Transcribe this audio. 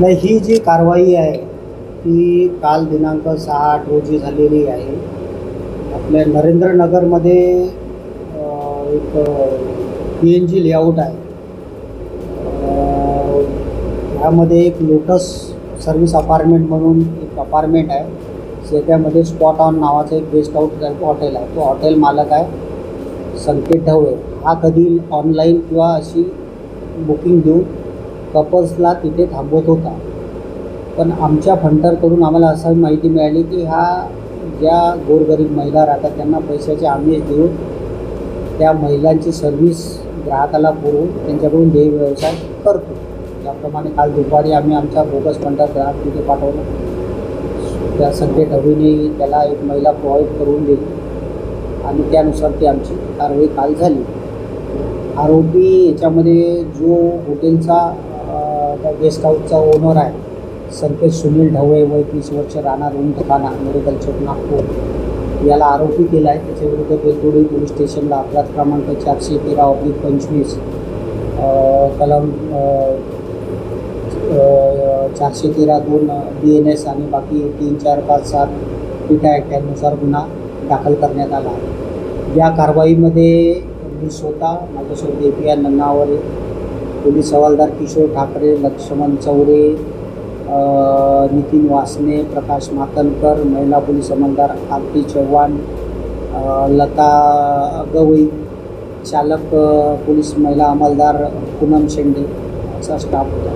नाही ही जी कारवाई आहे ती काल दिनांक सहा आठ रोजी झालेली आहे. आपल्या नरेंद्रनगरमध्ये एक पी एन जी लेआउट आहे. अ, ह्यामध्ये एक लोटस सर्व्हिस अपार्टमेंट म्हणून एक अपार्टमेंट आहे. त्याच्यामध्ये स्पॉट ऑन नावाचं एक गेस्ट हाऊस हॉटेल आहे. तो हॉटेल मालक आहे संकेत ढवळे. हा कधी ऑनलाईन किंवा अशी बुकिंग देऊन कपल्सला तिथे थांबवत होता. पण आमच्या फंटरकडून आम्हाला असं माहिती मिळाली की हा ज्या गोरगरीब महिला राहतात त्यांना पैशाचे आमिष देऊन त्या महिलांची सर्व्हिस ग्राहकाला पुरवून त्यांच्याकडून देय व्यवसाय करतो. त्याप्रमाणे काल दुपारी आम्ही आमच्या बोगस फंटर ग्राहक तिथे पाठवलं. त्या संजय ढवीने त्याला एक महिला प्रोव्हाइड करून दिली. आणि त्यानुसार ती आमची कारवाई काल झाली. आरोपी याच्यामध्ये जो हॉटेलचा गेस्ट हाऊसचा ओनर आहे. संकेत सुनील ढवळे वय तीस वर्ष राहणार रूम ठिकाणा मेडिकल चौक नागपूर. याला आरोपी केला आहे त्याच्याविरुद्ध बेलतोडी पोलीस स्टेशनला अपराध क्रमांक चारशे तेरा ऑब्लिक पंचवीस कलम चारशे तेरा दोन बी एन एस आणि बाकी तीन चार पाच सात पिटा ॲक्ट यानुसार गुन्हा दाखल करण्यात आला. या कारवाईमध्ये मी स्वतः माझ्यासोबत A P R Nannaware police हवालदार किशोर ठाकरे लक्ष्मण चौरे नितीन वासने प्रकाश मातनकर महिला पोलीस हवालदार आरती चव्हाण लता गवई चालक पोलीस महिला अंमलदार पूनम शेंडे असा स्टाफ होता.